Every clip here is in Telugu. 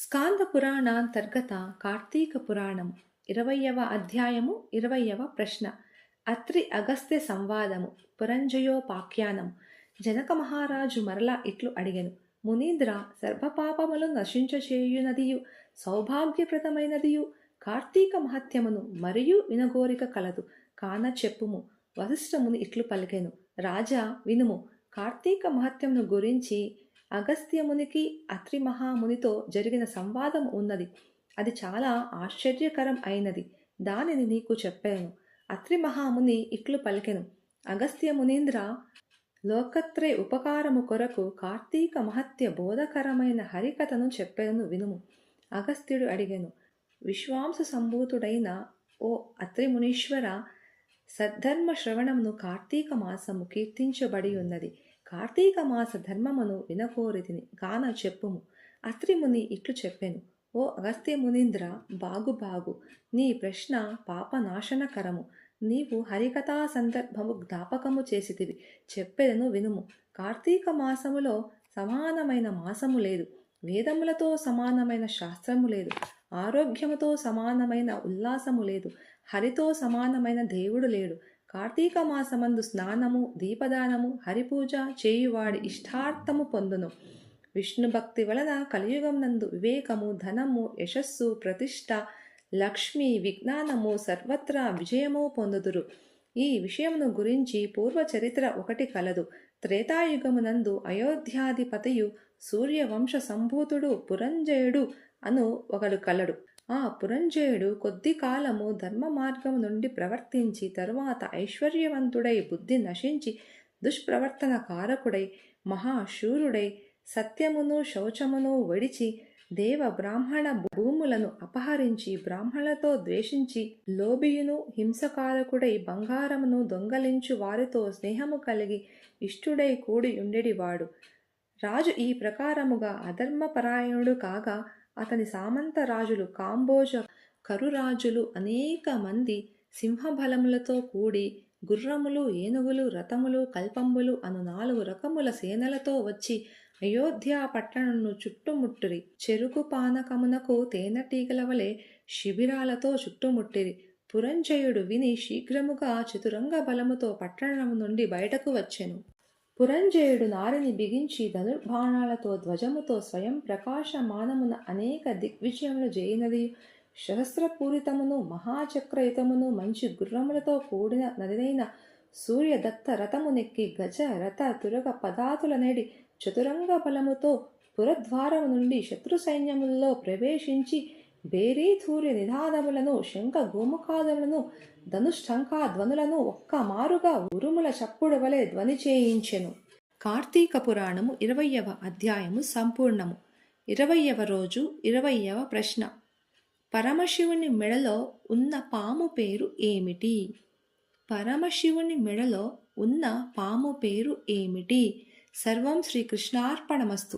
స్కాంద పురాణాంతర్గత కార్తీక పురాణం ఇరవయవ అధ్యాయము ఇరవయవ ప్రశ్న. అత్రి అగస్త్య సంవాదము పురంజయోపాఖ్యానం జనక మహారాజు మరలా ఇట్లు అడిగను. మునీంద్ర సర్వపాపములు నశించచేయునదియు సౌభాగ్యప్రదమైనదియు కార్తీక మహత్యమును మరియు వినగోరిక కలదు. కాన చెప్పుము. వశిష్ఠముని ఇట్లు పలికెను. రాజా వినుము. కార్తీక మహత్యమును గురించి అగస్త్యమునికి అత్రి మహామునితో జరిగిన సంవాదం ఉన్నది. అది చాలా ఆశ్చర్యకరం అయినది. దానిని నీకు చెప్పాను. అత్రి మహాముని ఇట్లు పలికెను. అగస్త్య మునీంద్ర లోకత్రయ ఉపకారము కొరకు కార్తీక మహత్య బోధకరమైన హరికథను చెప్పాను వినుము. అగస్త్యుడు అడిగాను విశ్వాంస సంభూతుడైన ఓ అత్రిమునీశ్వర సద్ధర్మ శ్రవణమును కార్తీక మాసము కీర్తించబడి ఉన్నది. కార్తీక మాస ధర్మమును వినకోరితిని గాన చెప్పుము. అస్త్రిముని ఇట్లు చెప్పెను. ఓ అగస్త్య మునీంద్ర బాగు బాగు నీ ప్రశ్న పాపనాశనకరము. నీవు హరికథా సందర్భము జ్ఞాపకము చేసితివి చెప్పెదను వినుము. కార్తీక మాసములో సమానమైన మాసము లేదు. వేదములతో సమానమైన శాస్త్రము లేదు. ఆరోగ్యముతో సమానమైన ఉల్లాసము లేదు. హరితో సమానమైన దేవుడు లేడు. కార్తీక మాసమందు స్నానము దీపదానము హరిపూజ చేయువాడి ఇష్టార్థము పొందును. విష్ణు భక్తి వలన కలియుగం నందు వివేకము ధనము యశస్సు ప్రతిష్ట లక్ష్మి విజ్ఞానము సర్వత్రా విజయము పొందుదురు. ఈ విషయమును గురించి పూర్వ చరిత్ర ఒకటి కలదు. త్రేతాయుగమునందు అయోధ్యాధిపతియు సూర్యవంశ సంభూతుడు పురంజయుడు అను ఒకడు కలడు. ఆ పురంజయుడు కొద్ది కాలము ధర్మ మార్గము నుండి ప్రవర్తించి తరువాత ఐశ్వర్యవంతుడై బుద్ధి నశించి దుష్ప్రవర్తన కారకుడై మహాశూరుడై సత్యమును శౌచమును విడిచి దేవ బ్రాహ్మణ భూములను అపహరించి బ్రాహ్మణులతో ద్వేషించి లోబియును హింసకారకుడై బంగారమును దొంగలించు వారితో స్నేహము కలిగి ఇష్టుడై కూడి ఉండేడివాడు. రాజు ఈ ప్రకారముగా అధర్మపరాయణుడు కాగా అతని సామంత రాజులు కాంబోజ కరురాజులు అనేక మంది సింహబలములతో కూడి గుర్రములు ఏనుగులు రథములు కల్పంబులు అను నాలుగు రకముల సేనలతో వచ్చి అయోధ్య పట్టణంను చుట్టుముట్టిరి. చెరుకు పానకమునకు తేనెటీగల వలె శిబిరాలతో చుట్టుముట్టిరి. పురంజయుడు విని శీఘ్రముగా చతురంగ బలముతో పట్టణము నుండి బయటకు వచ్చెను. పురంజయుడు నారిని బిగించి ధనుర్బాణాలతో ధ్వజముతో స్వయం ప్రకాశమానమున అనేక దిగ్విజయములు జయినది సహస్రపూరితమును మహాచక్రయుతమును మంచి గుర్రములతో కూడిన నదినైన సూర్యదత్త రథమునెక్కి గజ రథ తురగ పదాతుల నేడి చతురంగ బలముతో పురద్వారము నుండి శత్రు సైన్యములలో ప్రవేశించి బేరీధూర్య నినాదములను శంఖ గోముఖాదములను ధనుష్టంకా ధ్వనులను ఒక్క మారుగా ఉరుముల చప్పుడు వలె ధ్వని చేయించెను కార్తీక పురాణము ఇరవయవ అధ్యాయము సంపూర్ణము ఇరవయవ రోజు ఇరవయవ ప్రశ్న పరమశివుని మెడలో ఉన్న పాము పేరు ఏమిటి పరమశివుని మెడలో ఉన్న పాము పేరు ఏమిటి సర్వం శ్రీకృష్ణార్పణమస్తు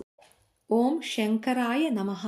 ఓం శంకరాయ నమః